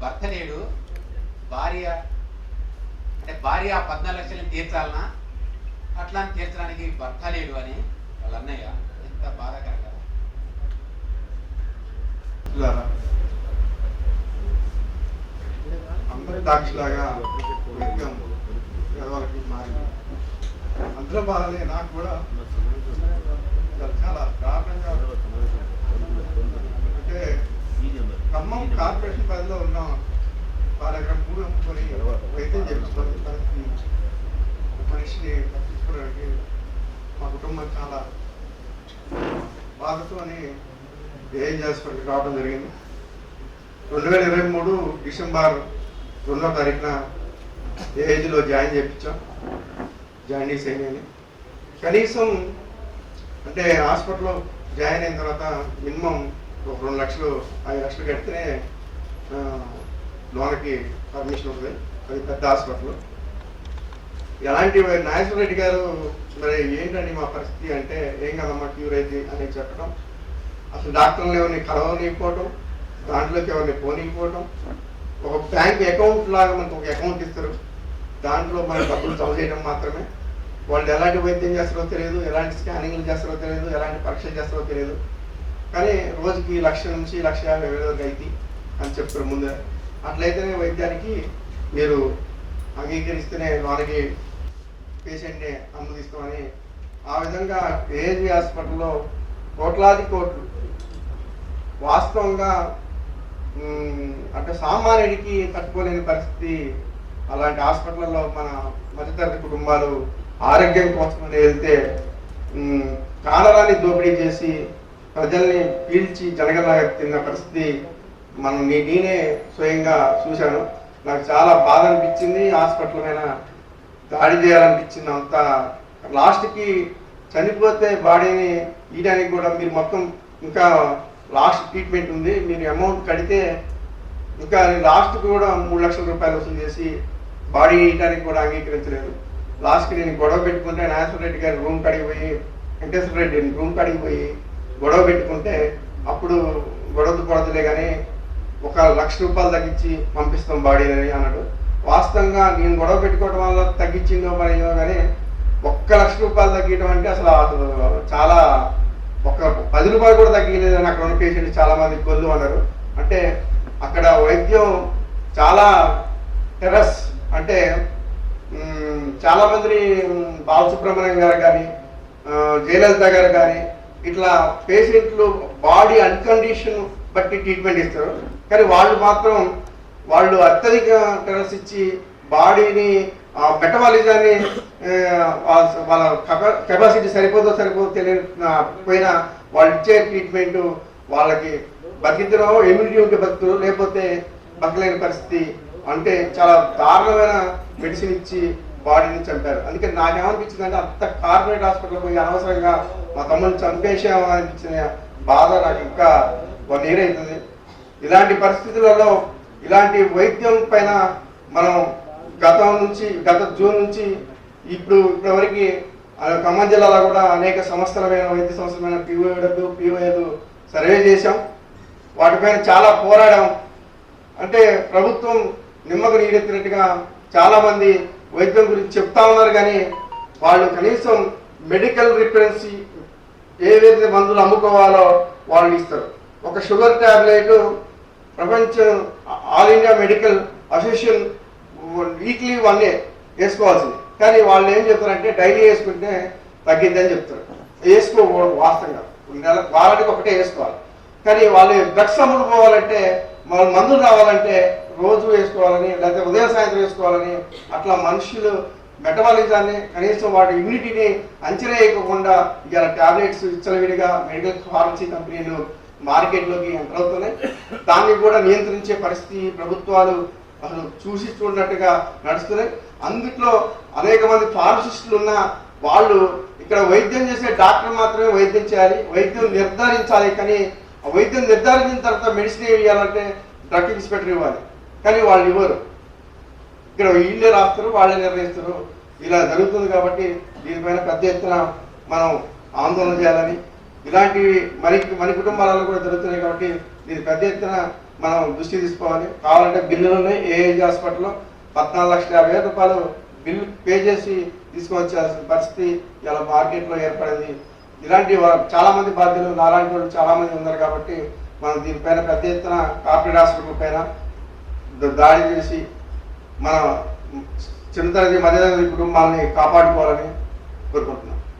భర్త లేడు భార్య అంటే భార్య ఆ పద్నాలుగు లక్షలను తీర్చాలనా? అట్లా తీర్చడానికి భర్త లేడు అని వాళ్ళ అన్నయ్య ఎంత బాధాకరంగా అందరి మారింది. అందులో బాధలే నాకు కూడా చాలా దారుణంగా అంటే ఖమ్మం కార్పొరేషన్ పరిధిలో ఉన్నాం వాళ్ళ దగ్గర మూడు అమ్ముకొని వైద్యం చేయించుకొని పరిస్థితి మనిషిని పట్టించుకోవడానికి మా కుటుంబం చాలా బాధతో అని ఏం రావడం జరిగింది. రెండు వేల ఇరవై మూడు డిసెంబర్ రెండో తారీఖున ఏజ్లో జాయిన్ చేయించాం జాయిన్ చేయని కనీసం అంటే హాస్పిటల్లో జాయిన్ అయిన తర్వాత మినిమం ఒక రెండు లక్షలు ఐదు లక్షలు కడితేనే లోనకి లోన్కి పర్మిషన్ ఉంటుంది. అది పెద్ద హాస్పిటల్ ఎలాంటి నాగేశ్వర రెడ్డి గారు మరి ఏంటండి మా పరిస్థితి అంటే ఏం కదమ్మా క్యూర్ అయింది? అని చెప్పడం. అసలు డాక్టర్లు ఎవరిని కలవనిపోవటం దాంట్లోకి ఎవరిని పోనీకపోవటం ఒక బ్యాంక్ అకౌంట్ లాగా మనకు ఒక అకౌంట్ ఇస్తారు. దాంట్లో మన డబ్బులు జమ చేయడం మాత్రమే. వాళ్ళు ఎలాంటి వైద్యం చేస్తారో తెలియదు ఎలాంటి స్కానింగ్లు చేస్తారో తెలియదు ఎలాంటి పరీక్షలు చేస్తారో తెలియదు. కానీ రోజుకి లక్ష నుంచి లక్ష యాభై వేల వరకు అయితే అని చెప్తారు ముందే అట్లయితేనే వైద్యానికి మీరు అంగీకరిస్తేనే వారికి పేషెంట్ని అనుమతిస్తామని ఆ విధంగా ఏజీ హాస్పిటల్లో కోట్లాది కోట్లు. వాస్తవంగా అంటే సామాన్యుడికి తట్టుకోలేని పరిస్థితి అలాంటి హాస్పిటల్లో మన మధ్యతరగతి కుటుంబాలు ఆరోగ్యం కోసం వెళ్తే కాలరాన్ని దోపిడీ చేసి ప్రజల్ని పీల్చి జనగలాగా తిన్న పరిస్థితి మనం నేనే స్వయంగా చూశాను. నాకు చాలా బాధ అనిపించింది హాస్పిటల్ మీద దాడి చేయాలనిపించింది అంత. లాస్ట్కి చనిపోతే బాడీని ఇయడానికి కూడా మీరు మొత్తం ఇంకా లాస్ట్ ట్రీట్మెంట్ ఉంది. మీరు అమౌంట్ కడితే ఇంకా లాస్ట్కి కూడా మూడు లక్షల రూపాయలు వసూలు చేసి బాడీ ఇయడానికి కూడా అంగీకరించలేదు. లాస్ట్కి నేను గొడవ పెట్టుకుంటే నాగేశ్వర రెడ్డి గారి రూమ్ కాడికి పోయి వెంకటేశ్వర రెడ్డి రూమ్ కాడికి పోయి గొడవ పెట్టుకుంటే అప్పుడు గొడవదు పడదులే కానీ ఒక లక్ష రూపాయలు తగ్గించి పంపిస్తాం బాడీని అన్నాడు. వాస్తవంగా నేను గొడవ పెట్టుకోవడం వల్ల తగ్గించిందో మరి ఏమో కానీ ఒక్క లక్ష రూపాయలు తగ్గించడం అంటే అసలు అసలు చాలా ఒక పది రూపాయలు కూడా తగ్గలేదని అక్కడ ఉన్న పేషెంట్ చాలా మంది కొల్లు అన్నారు. అంటే అక్కడ వైద్యం చాలా టెరస్ అంటే చాలా మందిని బాలసుబ్రహ్మణ్యం గారు కానీ జయలలిత గారు కానీ ఇట్లా పేషెంట్లు బాడీ అన్కండిషన్ బట్టి ట్రీట్మెంట్ ఇస్తారు. కానీ వాళ్ళు మాత్రం వాళ్ళు అత్యధిక టెరస్ ఇచ్చి బాడీని మెటబాలిజాన్ని వాళ్ళ- కెపాసిటీ సరిపోతుందో సరిపోదో తెలియని పోయినా వాళ్ళు ఇచ్చే ట్రీట్మెంట్ వాళ్ళకి బతికిద్దరో ఇమ్యూనిటీ ఉంటే బతుకుతారు లేకపోతే బతకలేని పరిస్థితి అంటే చాలా దారుణమైన మెడిసిన్ ఇచ్చి బాడీని చంపారు. అందుకే నాకేమనిపించింది అంటే అంత కార్పొరేట్ హాస్పిటల్ పోయి అనవసరంగా మా తమ్ముడిని చంపేసామా అనిపించిన బాధ నాకు ఇంకా వన్ ఇయర్ అవుతుంది. ఇలాంటి పరిస్థితులలో ఇలాంటి వైద్యం పైన మనం గతం నుంచి గత జూన్ నుంచి ఇప్పుడు ఇప్పటివరకు ఖమ్మం జిల్లాలో కూడా అనేక సంస్థలమైన వైద్య సంస్థలమైన పిఓడబ్ల్యూ పిఓఏలు సర్వే చేశాం. వాటిపైన చాలా పోరాడాం. అంటే ప్రభుత్వం నిమ్మకు నీరెత్తినట్టుగా చాలామంది వైద్యం గురించి చెప్తా ఉన్నారు కానీ వాళ్ళు కనీసం మెడికల్ రిఫరెన్సీ ఏవైతే మందులు అమ్ముకోవాలో వాళ్ళు ఇస్తారు. ఒక షుగర్ ట్యాబ్లెట్ ప్రపంచ All India Medical Association weekly one day వేసుకోవాల్సింది. కానీ వాళ్ళు ఏం చెప్తారంటే డైలీ వేసుకుంటే తగ్గిద్దని చెప్తారు. వేసుకోకూడదు వాస్తవంగా. నెల వారానికి ఒకటే వేసుకోవాలి. కానీ వాళ్ళు డ్రగ్స్ అమ్ముడుకోవాలంటే వాళ్ళ మందులు రావాలంటే రోజు వేసుకోవాలని లేకపోతే ఉదయం సాయంత్రం వేసుకోవాలని అట్లా మనుషులు మెటబాలిజాన్ని కనీసం వాటి ఇమ్యూనిటీని అంచనా వేయకుండా ఇవాళ టాబ్లెట్స్ విచ్చలవిడిగా మెడికల్ ఫార్మసీ కంపెనీలు మార్కెట్లోకి ఎంటర్ అవుతున్నాయి. దాన్ని కూడా నియంత్రించే పరిస్థితి ప్రభుత్వాలు అసలు చూసి చూడనట్టుగా నడుస్తున్నాయి. అందుట్లో అనేక మంది ఫార్మసిస్టులు ఉన్న వాళ్ళు ఇక్కడ వైద్యం చేసే డాక్టర్ మాత్రమే వైద్యం చేయాలి వైద్యం నిర్ధారించాలి కానీ ఆ వైద్యం నిర్ధారించిన తర్వాత మెడిసిన్ ఇవ్వాలంటే డ్రగ్ ఇన్స్పెక్టర్ ఇవ్వాలి. కానీ వాళ్ళు ఇవ్వరు. ఇక్కడ వీళ్ళే రాస్తారు వాళ్ళే నిర్ణయిస్తారు. ఇలా జరుగుతుంది కాబట్టి దీనిపైన పెద్ద ఎత్తున మనం ఆందోళన చేయాలని ఇలాంటివి మరి మన కుటుంబాలలో కూడా జరుగుతున్నాయి కాబట్టి దీని పెద్ద ఎత్తున మనం దృష్టి తీసుకోవాలి. కావాలంటే బిల్లులోనే ఏఏజీ హాస్పిటల్లో పద్నాలుగు లక్షల యాభై వేల రూపాయలు బిల్లు పే చేసి తీసుకువచ్చాల్సిన పరిస్థితి ఇలా మార్కెట్లో ఏర్పడింది. ఇలాంటి చాలామంది చాలా మంది బాధ్యులు నాలాంటి వాళ్ళు చాలా మంది ఉన్నారు కాబట్టి మనం దీనిపైన పెద్ద ఎత్తున కార్పొరేట్ హాస్పిటల్ పైన దాడి చేసి మన చిన్నతరగతి మధ్యతరగతి కుటుంబాలని కాపాడుకోవాలని కోరుకుంటున్నాం.